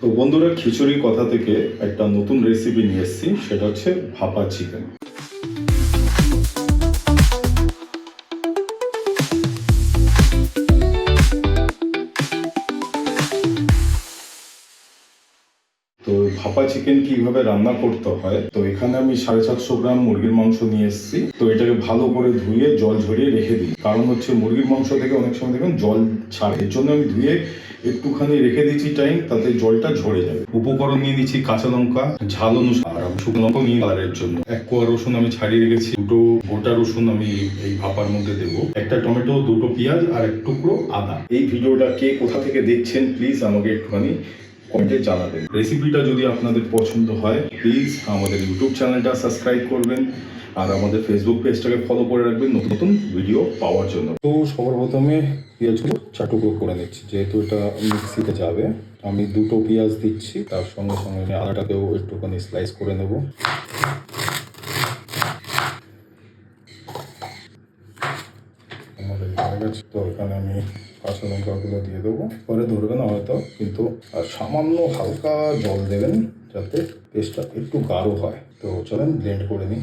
তো বন্ধুরা খিচুড়ির কথা থেকে একটা নতুন রেসিপি নিয়ে এসেছি সেটা হচ্ছে ভাপা চিকেন ভাপা চিকেন কীভাবে রান্না করতে হয়? তো এখানে আমি সাড়ে সাতশো গ্রাম মুরগির মাংস নিয়ে এসেছি। তো এটাকে ভালো করে ধুয়ে জল ঝরিয়ে রেখে দিই। কারণ হচ্ছে মুরগির মাংস থেকে অনেক সময় দেখবেন জল ছাড়ে। এর জন্য আমি ধুয়ে একটুখানি রেখে দিচ্ছি টাইম তাতে জলটা ঝরে যাবে। উপকরণ নিয়ে নিচ্ছি কাঁচা লঙ্কা, ঝাল অনুসার। শুকনো লঙ্কা নিয়ে কালারের জন্য। এক কোয়া রসুন আমি ছাড়িয়ে রেখেছি। দুটো গোটা রসুন আমি এই ভাপার মধ্যে দেবো। একটা টমেটো, দুটো পেঁয়াজ আর এক টুকরো আদা। এই ভিডিওটা কে কোথা থেকে দেখছেন প্লিজ আমাকে একটুখানি কমেন্টে জানাবেন রেসিপিটা যদি আপনাদের পছন্দ হয় প্লিজ আমাদের ইউটিউব চ্যানেলটা সাবস্ক্রাইব করবেন আর আমাদের ফেসবুক পেজটাকে ফলো করে রাখবেন নতুন নতুন ভিডিও পাওয়ার জন্য। তো সবার প্রথমে পেঁয়াজগুলো চাটুকো করে নিচ্ছি যেহেতু এটা মিক্সিতে যাবে আমি দুটো পেঁয়াজ দিচ্ছি তার সঙ্গে সঙ্গে আমি আদাটাকেও একটুখানি স্লাইস করে নেব। আমাদের তো এখানে আমি কাঁচা লঙ্কাগুলো দিয়ে দেবো। পরে ধরবেন হয়তো, কিন্তু আর সামান্য হালকা জল দেবেন যাতে পেস্টটা একটু গাঢ় হয়। তো চলেন ব্লেন্ড করে নিই।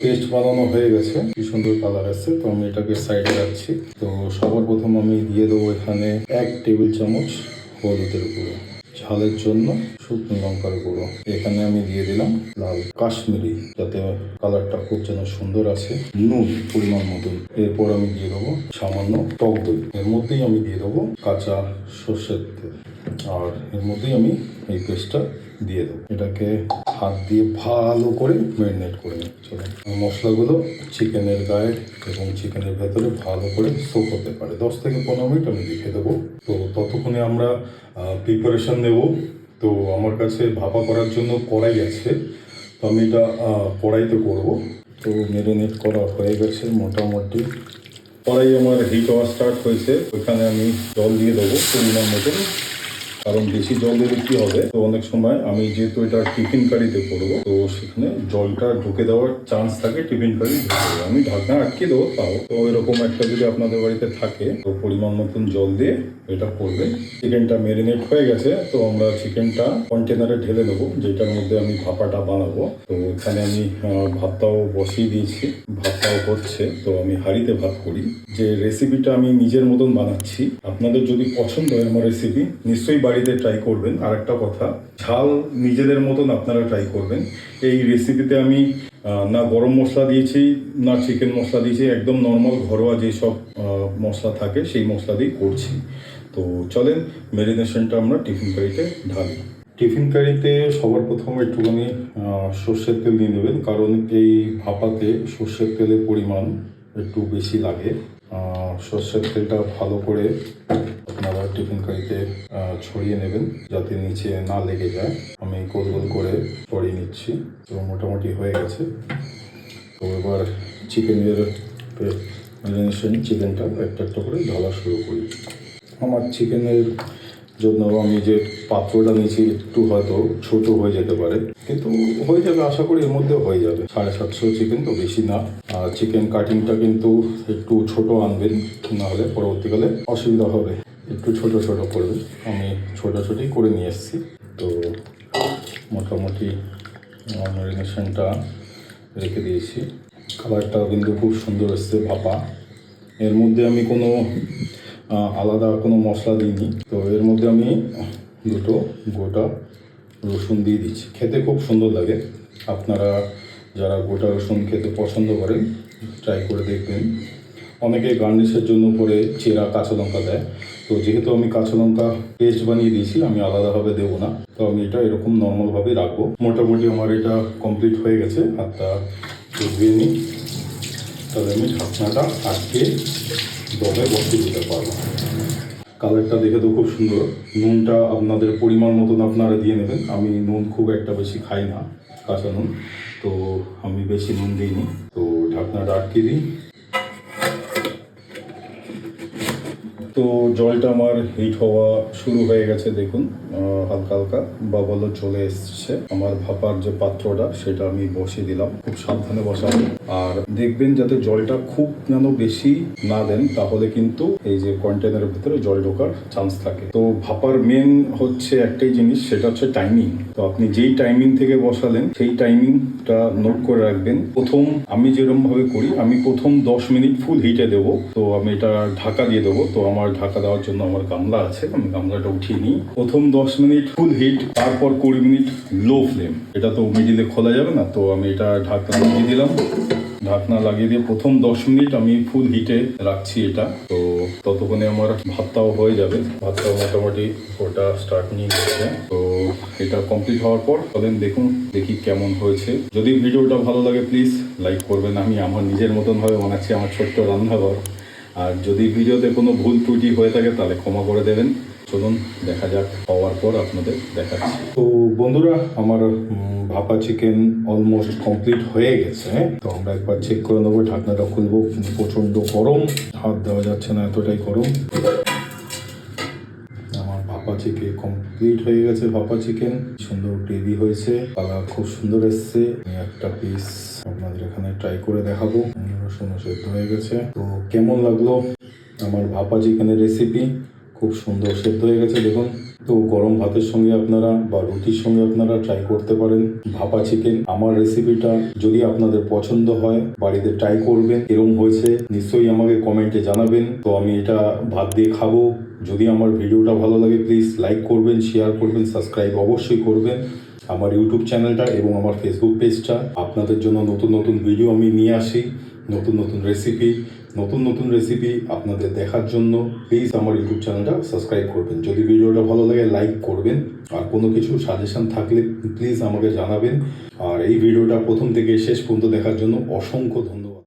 পেস্ট বানানো হয়ে গেছে। কি সুন্দর কালার আছে তো আমি এটাকে সাইডে রাখছি। তো সবার প্রথম আমি দিয়ে দেবো এখানে এক টেবিল চামচ হলুদের গুঁড়ো। ঝালের জন্য শুকনো লঙ্কার গুঁড়ো। এখানে আমি দিয়ে দিলাম লাল কাশ্মীরি, যাতে কালারটা খুব যেন সুন্দর আছে, নুন পরিমাণ মতন এরপর আমি দিয়ে দেবো সামান্য টক দই। এর মধ্যেই আমি দিয়ে দেবো কাঁচা সর্ষের তেল। আর এর মধ্যেই আমি এই পেস্টটা দিয়ে দেবো। এটাকে হাত দিয়ে ভালো করে ম্যারিনেট করে নিই। চলো, মশলাগুলো চিকেনের গায়ে এবং চিকেনের ভেতরে ভালো করে সোপ হতে পারে। দশ থেকে পনেরো মিনিট আমি রেখে দেবো। তো ততক্ষণে আমরা প্রিপারেশন নেব। তো আমার কাছে ভাপা করার জন্য কড়াই আছে। তো আমি এটা কড়াইতে করব। তো ম্যারিনেট করা হয়ে গেছে মোটামুটি। কড়াই আমার হিট হওয়া স্টার্ট হয়েছে। ওইখানে আমি জল দিয়ে দেবো পরিমাণ মতন। কারণ বেশি জল দিলে কি হবে? তো অনেক সময় আমি যেহেতু এটা টিফিন কারিতে করব তো সেখানে জলটা ঢুকে দেওয়ার চান্স থাকে টিফিন কারি ঢুকে আমি ঢাকনা আটকে দেবো তাও। তো এরকম একটা যদি আপনাদের বাড়িতে থাকে, তো পরিমাণ মতন জল দিয়ে এটা করবেন। চিকেনটা মেরিনেট হয়ে গেছে, তো আমরা চিকেনটা কন্টেনারে ঢেলে দেবো যেটার মধ্যে আমি ভাপাটা বানাবো। তো এখানে আমি ভাতটাও বসিয়ে দিয়েছি। ভাতটাও হচ্ছে, তো আমি হাঁড়িতে ভাত করি। যে রেসিপিটা আমি নিজের মতন বানাচ্ছি, আপনাদের যদি পছন্দ হয় আমার রেসিপি নিশ্চয়ই বাড়িতে ট্রাই করবেন। আর একটা কথা, ঝাল নিজেদের মতন আপনারা ট্রাই করবেন। এই রেসিপিতে আমি না গরম মশলা দিয়েছি, না চিকেন মশলা দিয়েছি, একদম নর্মাল ঘরোয়া যেসব মশলা থাকে সেই মশলা দিয়ে করছি। তো চলেন মেরিনেশনটা আমরা টিফিন কারিতে ঢালি। টিফিন কারিতে সবার প্রথমে একটুখানি সর্ষের তেল দিয়ে নেবেন, কারণ এই ভাপাতে সর্ষের তেলের পরিমাণ একটু বেশি লাগে। সর্ষের তেলটা ভালো করে আপনারা টিফিন কারিতে ছড়িয়ে নেবেন যাতে নিচে না লেগে যায়। আমি গোল গোল করে ছড়িয়ে নিচ্ছি। তো মোটামুটি হয়ে গেছে। তো এবার চিকেনের ম্যারিনেশন চিকেনটা একটা একটা করে ঢালা শুরু করি। আমার চিকেনের জন্য আমি যে পাত্রটা নিয়েছি, একটু হয়তো ছোট হয়ে যেতে পারে। কিন্তু হয়ে যাবে, আশা করি এর মধ্যে হয়ে যাবে। সাড়ে সাতশো চিকেন তো বেশি না। আর চিকেন কাটিংটা কিন্তু একটু ছোট আনবেন, নাহলে পরবর্তীকালে অসুবিধা হবে। একটু ছোট ছোট করবেন আমি ছোটাছুটি করে নিয়ে এসেছি। তো মোটামুটি ম্যারিনেশনটা রেখে দিয়েছি। খাবারটাও কিন্তু খুব সুন্দর এসছে ভাপা। এর মধ্যে আমি কোনো আলাদা কোনো মশলা দিইনি। তো এর মধ্যে আমি দুটো গোটা রসুন দিয়ে দিচ্ছি। খেতে খুব সুন্দর লাগে। আপনারা যারা গোটা রসুন খেতে পছন্দ করেন ট্রাই করে দেখবেন। অনেকে গার্নিশের জন্য উপরে চেরা কাঁচা লঙ্কা দেয়। তো যেহেতু আমি কাঁচা লঙ্কা পেস্ট বানিয়ে দিয়েছি, আমি আলাদাভাবে দেবো না। তো আমি এটা এরকম নর্মালভাবে রাখব। মোটামুটি আমার এটা কমপ্লিট হয়ে গেছে। হাতটা ধুয়ে নিই। তাহলে আমি ঢাকনাটা আটকে দমে বসিয়ে দিতে পারব। কালারটা দেখে তো খুব সুন্দর। নুনটা আপনাদের পরিমাণ মতন আপনারা দিয়ে নেবেন। আমি নুন খুব একটা বেশি খাই না, কাঁচা নুন। তো আমি বেশি নুন দিইনি। তো ঢাকনাটা আটকে দিই। তো জলটা আমার হিট হওয়া শুরু হয়ে গেছে, দেখুন হালকা হালকা বা বলো চলে এসছে। আমার ভাপার যে পাত্রটা, সেটা আমি বসিয়ে দিলাম। খুব সাবধানে বসাবো। আর দেখবেন যাতে জলটা খুব যেন বেশি না দেন, তাহলে কিন্তু এই যে কন্টেনারের ভিতরে জল ঢোকার চান্স থাকে। তো ভাপার মেন হচ্ছে একটাই জিনিস, সেটা হচ্ছে টাইমিং তো আপনি যেই টাইমিং থেকে বসালেন, সেই টাইমিংটা নোট করে রাখবেন। প্রথম আমি যেরকম ভাবে করি, আমি প্রথম দশ মিনিট ফুল হিটে দেবো। তো আমি এটা ঢাকা দিয়ে দেবো। তো আমার ঢাকা দেওয়ার জন্য আমার গামলা আছে, আমি গামলাটা উঠিয়ে নিই। প্রথম দশ মিনিট ফুল হিট তারপর কুড়ি মিনিট লো ফ্লেম এটা তো মিডিলে খোলা যাবে না, তো আমি এটা ঢাকনা লাগিয়ে দিলাম। ঢাকনা লাগিয়ে দিয়ে প্রথম দশ মিনিট আমি ফুল হিটে রাখছি এটা। তো ততক্ষণে আমার ভাতটাও হয়ে যাবে। ভাতটাও মোটামুটি ওটা স্টার্ট নিয়ে গেছে তো এটা কমপ্লিট হওয়ার পর বলেন দেখুন, দেখি কেমন হয়েছে। যদি ভিডিওটা ভালো লাগে প্লিজ লাইক করবেন। আমি আমার নিজের মতন ভাবে বানাচ্ছি, আমার ছোট্ট রান্নাঘর। আর যদি ভিডিওতে কোনো ভুল ত্রুটি হয়ে থাকে, তাহলে ক্ষমা করে দেবেন। চলুন, দেখা যাক, হওয়ার পর আপনাদের দেখাচ্ছি। তো বন্ধুরা, আমার ভাপা চিকেন অলমোস্ট কমপ্লিট হয়ে গেছে। তো আমরা একবার চেক করে নেব, ঢাকনাটা খুলবো কিন্তু প্রচণ্ড গরম। হাত দেওয়া যাচ্ছে না, এতটাই গরম। আমার ভাপা চিকেন কমপ্লিট হয়ে গেছে, ভাপা চিকেন সুন্দর গ্রেভি হয়েছে খুব সুন্দর এসছে। একটা পিস আপনাদের এখানে ট্রাই করে দেখাবো। রসুন সেদ্ধ হয়ে গেছে। তো কেমন লাগল আমার ভাপা চিকেনের রেসিপি খুব সুন্দর সেদ্ধ হয়ে গেছে, দেখুন। তো গরম ভাতের সঙ্গে আপনারা বা রুটির সঙ্গে আপনারা ট্রাই করতে পারেন ভাপা চিকেন আমার রেসিপিটা যদি আপনাদের পছন্দ হয়, বাড়িতে ট্রাই করবেন। এরকম হয়েছে, নিশ্চয়ই আমাকে কমেন্টে জানাবেন। তো আমি এটা ভাত দিয়ে খাব। যদি আমার ভিডিওটা ভালো লাগে প্লিজ লাইক করবেন শেয়ার করবেন সাবস্ক্রাইব অবশ্যই করবেন। আমার ইউটিউব চ্যানেলটা এবং আমার ফেসবুক পেজটা আপনাদের জন্য নতুন নতুন ভিডিও আমি নিয়ে আসি। নতুন নতুন রেসিপি নতুন নতুন রেসিপি আপনাদের দেখার জন্য প্লিজ আমার ইউটিউব চ্যানেলটা সাবস্ক্রাইব করবেন। যদি ভিডিওটা ভালো লাগে লাইক করবেন। আর কোনো কিছু সাজেশন থাকলে প্লিজ আমাকে জানাবেন। আর এই ভিডিওটা প্রথম থেকে শেষ পর্যন্ত দেখার জন্য অসংখ্য ধন্যবাদ।